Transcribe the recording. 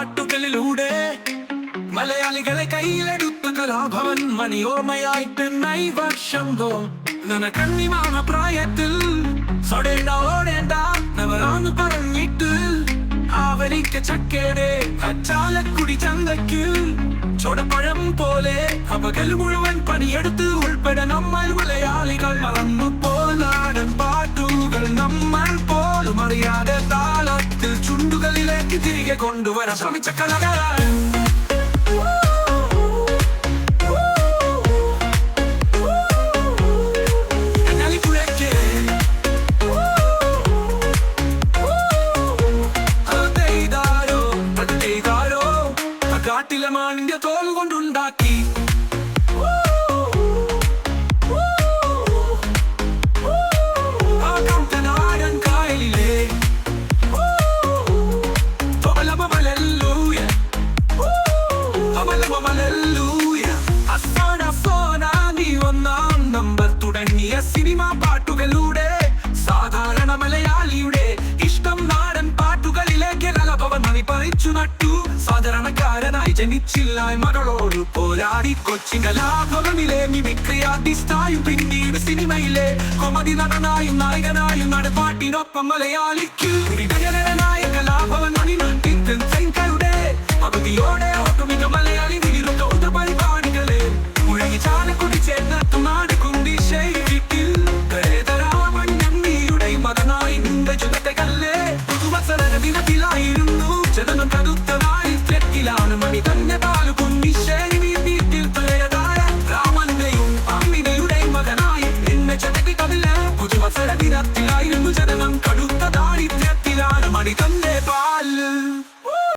പാട്ടുകളിലൂടെ മലയാളികളെ കയ്യിലെടുത്ത കലാഭവൻ മണിയോർമയായി തെന്നായി വർഷം തോ നിന കണ്ണിമാണ പ്രായത്തിൽ സൊടേണ്ട ഓടേണ്ട നവരാന്ന് പറഞ്ഞിട്ട് ആവലിക്ക ചക്കേടെ അച്ചാലക്കുടി ചന്തയ്ക്ക് ചൊടപ്പഴം പോലെ അപകൽ മുഴുവൻ പണിയെടുത്ത് ഉൾപ്പെടെ നമ്മൾ മലയാളികൾ മറന്നു പോലാ ചുണ്ടുകളിലേക്ക് തിരികെ കൊണ്ടുവരാൻ ശ്രമിച്ച കലകൾ കാട്ടിലെ മാണിന്റെ തോൽ കൊണ്ടുണ്ടാക്കി. സിനിമാ പാട്ടുകളുടെ സാധാരണ മലയാളിയുടെ ഇഷ്ടം നാടൻ പാട്ടുകളിലേക്ക് കലഭവൻ മണി പറിച്ചു നട്ടു. സാധാരണക്കാരനായി ജനിച്ചില്ല മകളോട് പോരാടി കൊച്ചിൻ കലാഭവനിലെ മിമിക്രി ആർട്ടിസ്റ്റായും പിന്നീട് സിനിമയിലെ കൊമതി നടനായും നായകനായും നടപ്പാട്ടിനൊപ്പം മലയാളിക്ക്.